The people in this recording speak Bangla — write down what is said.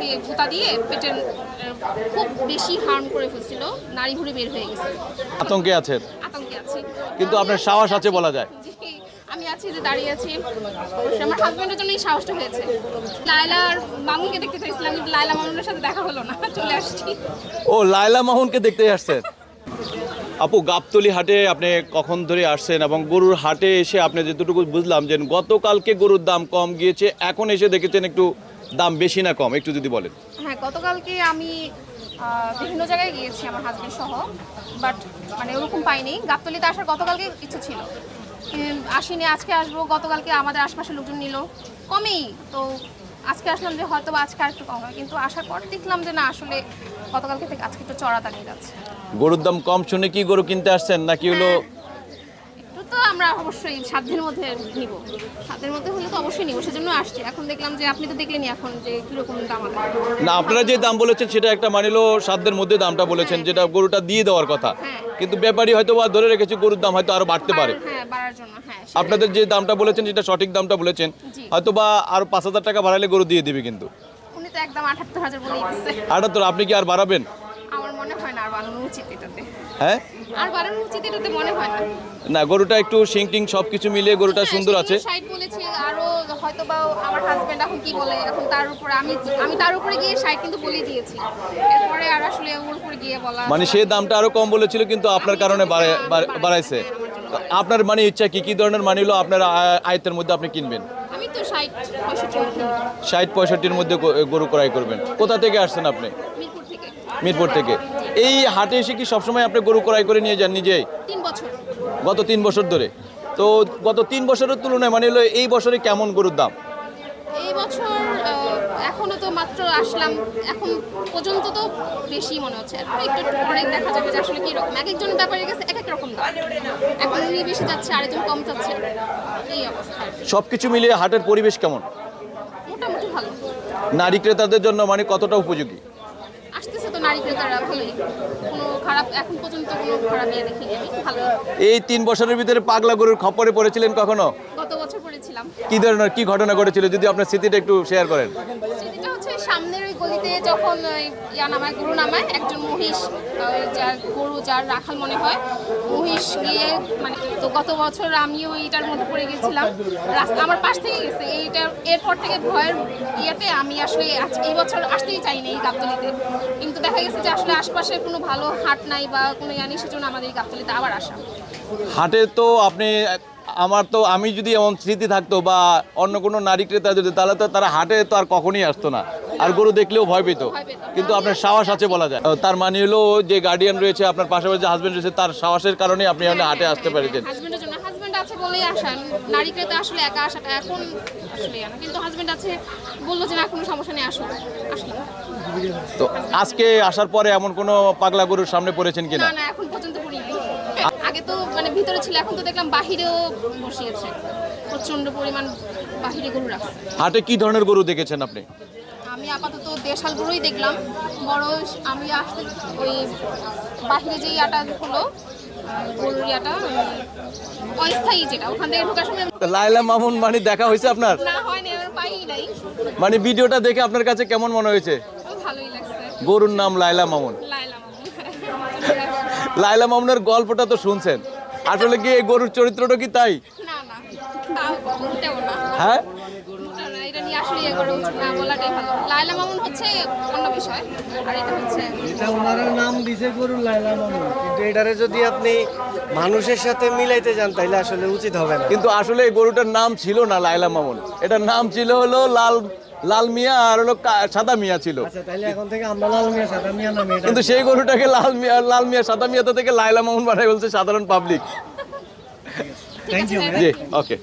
দিয়ে জুতা দিয়ে পেটের খুব বেশি হার্ম করে ফেলছিল নাড়ি ভুড়ি বের হয়ে গেছে। আতঙ্কে আছে? আতঙ্কে আছি। কিন্তু আপনার সাহস আছে বলা যায়। আমি আছি যে দাঁড়িয়ে আছি। অবশ্যই আমার হাজবেন্ডের জন্য এই সাহসটা হয়েছে। লায়লার মামুনকে দেখতে চাইছিলাম কিন্তু লায়লা মামুনের সাথে দেখা হলো না চলে আসছি। ও লায়লা মাহুনকে দেখতে আসছেন আপু গাবতলি হাটে আপনি কখন ধরে আসছেন এবং গরুর হাটে এসে আপনি যেটুকু বুঝলাম যে গতকালকে গরুর দাম কম গিয়েছে এখন এসে দেখেছেন একটু দাম বেশি না কম? একটু যদি বলেন। হ্যাঁ গতকালকে আমি বিভিন্ন জায়গায় গিয়েছি আমার হাজবেন্ড সহ বাট মানে ওরকম পাইনি। গাবতলিতে আসার গতকালকে ইচ্ছে ছিল। আসিনি আজকে আসব। গতকালকে আমাদের আশপাশের লোকজন নিল। কমেই তো আজকে আসলাম যে হয়তো বা আজকে আর একটু কম হয়। কিন্তু আসার পর দেখলাম যে না আসলে গতকালকে থেকে আজকে একটু চড়া দাঁড়িয়ে যাচ্ছে। গরুর দাম কম শুনে কি গরু কিনতে আসছেন? নাকি হলো তো আমরা অবশ্যই সাধ্যের মধ্যে নিব। সাধ্যের মধ্যে হলে তো অবশ্যই নিব সেজন্য আসছি। এখন দেখলাম যে আপনি তো দেখলেনই এখন যে কীরকম দাম আছে। না আপনারা যে দাম বলেছেন সেটা একটা মানিলো সাধ্যের মধ্যে দামটা বলেছেন যেটা গরুটা দিয়ে দেওয়ার কথা। হ্যাঁ। কিন্তু ব্যাপারী হয়তো বা ধরে রেখেছে গরুর দাম হয়তো আরও বাড়তে পারে। হ্যাঁ বাড়ার জন্য হ্যাঁ আপনাদের যে দামটা বলেছেন সেটা সঠিক দামটা বলেছেন হয়তো বা আরও পাঁচ হাজার টাকা বাড়ালে গরু দিয়ে দিবে কিন্তু। আটাত্তর আপনি কি আর বাড়াবেন? আমার মনে হয় আর বাড়ানো উচিত এটাতে। হ্যাঁ? আর বাড়ানো উচিত এটাতে মনে হয় না। না গরুটা একটু সিংটিং সব কিছু মিলিয়ে গরুটা সুন্দর আছে। সাইড বলেছে আরও হয়তো বা আমার হাজবেন্ড এখন কি বলে এখন তার উপর আমি আমি তার উপরে গিয়ে সাইড কিন্তু বলে দিয়েছি। এরপরে আর আসলে ওর উপরে গিয়ে বলা মানে সে দামটা আরও কম বলেছিল কিন্তু আপনার কারণে বাড়াইছে। আপনার মানে ইচ্ছা কি? কি ধরনের মানি হলো? আপনার আয়- আয়ত্তের মধ্যে আপনি কিনবেন? আমি তো ষাট পঁয়ষট্টি ষাট পঁয়ষট্টির মধ্যে গরু ক্রয় করবেন। কোথা থেকে আসছেন আপনি? মিরপুর থেকে। মিরপুর থেকে। এই হাটে এসে কি সবসময় আপনি গরু ক্রয় করে নিয়ে যান নিজেই? বছর। গত তিন বছর ধরে। তো গত তিন বছরের তুলনায় মানে হলো এই বছরে কেমন গরুর দাম? এই বছর এখনও তো মাত্র আসলাম এখন পর্যন্ত তো বেশি মনে হচ্ছে। এরপর একটু পরে দেখা যাবে যে আসলে কি রকম। এক একজন ব্যাপারে গেছে এক এক রকম দাম। এখন উনি বেশি যাচ্ছে আরেকজন কম যাচ্ছে। এই অবস্থা সব কিছু মিলিয়ে হাটের পরিবেশ কেমন? মোটামুটি ভালো। নারী ক্রেতাদের জন্য মানে কতটা উপযোগী? নারী ক্রেতারা ভালোই কোনো খারাপ এখন পর্যন্ত কোনো খারাপ ইয়ে দেখিনি আমি ভালোই এই তিন বছরের ভিতরে পাগলা গরুর খপরে পড়েছিলেন কখনো? গত বছর পড়েছিলাম। কি ধরনের কি ঘটনা ঘটেছিল যদি আপনার স্মৃতিটা একটু শেয়ার করেন। হচ্ছে সামনের ওই গলিতে যখন ইয়া নামায়, গরু নামায়, একজন মহিষ যার গরু, যার রাখাল মনে হয়, মহিষ গিয়ে মানে তো গত বছর আমিও এইটার মধ্যে পড়ে গেছিলাম। রাস্তা আমার পাশ থেকে গেছে। এইটার এরপর থেকে ভয়ের ইয়েতে আমি আসলে এই বছর আসতেই চাইনি এই গাবতলিতে। কিন্তু দেখা গেছে যে আসলে আশপাশে কোনো ভালো হাট নাই বা কোনো ইয়া নেই, সেজন্য আমাদের এই গাবতলিতে আবার আসা। হাটে তো আপনি, আমার তো, আমি যদি এমন স্মৃতি থাকতো বা অন্য কোনো নারী ক্রেতা যদি, তাহলে তো তারা হাটে তো আর কখনই আসতো না। আর গরু দেখলেও ভয় পেত কিন্তু আপনার সাহস আছে বলা যায়। তার মানে হলো যে গার্ডিয়ান রয়েছে আপনার পাশাপাশি যে হাজবেন্ড রয়েছে তার সাহসের কারণে আপনি এখানে হাটে আসতে পেরেছেন। হাজবেন্ডের জন্য হাজবেন্ড আছে বলেই আসা নারী ক্রেতা আসলে একা আসাটা এখন আসলে না। কিন্তু হাজবেন্ড আছে বলল যে না কোনো সমস্যা নেই আসো আসলাম তো আজকে আসার পরে এমন কোনো পাগলা গরুর সামনে পড়েছেন কিনা? না না এখন পর্যন্ত পড়িনি। আগে তো মানে ভিতরে ছিল এখন তো দেখলাম বাহিরেও বসিয়েছে। প্রচণ্ড পরিমাণ বাহিরে গরু রাখছে। হাটে কি ধরনের গরু দেখেছেন আপনি? আমি আপাতত দেশাল দেখলাম। বড় আমি আসতে ওই বাহিরে যে ইয়াটা হলো লাইলা মামুন মানে দেখা হয়েছে আপনার? মানে ভিডিওটা দেখে আপনার কাছে কেমন মনে হয়েছে? ভালোই লাগছে। গরুর নাম লাইলা মামুন। লাইলা মামুনের গল্পটা তো শুনছেন। আসলে কি এই গরুর চরিত্রটা কি তাই? না না তাও মোটেও না। হ্যাঁ? না এটা নিয়ে আসলে ইয়ে করা উচিত না বলাটাই ভালো। লাইলা মামুন হচ্ছে অন্য বিষয় আর এটা হচ্ছে এটা ওনারা নাম দিছে গরুর লাইলা মামুন। কিন্তু এটারে যদি আপনি মানুষের সাথে মিলাইতে যান তাহলে আসলে উচিত হবে না। কিন্তু আসলে এই গরুটার নাম ছিল না লাইলা মামুন। এটার নাম ছিল হলো লাল লাল মিয়া আর হলো সাদা মিয়া ছিল। আচ্ছা তাহলে এখন থেকে আমরা লাল মিয়া সাদা মিয়া নামে এটা কিন্তু সেই গরুটাকে লাল মিয়া লাল মিয়া সাদা মিয়াতে থেকে লাইলা মামুন বানাই বলছে সাধারণ public thank you ji. Okay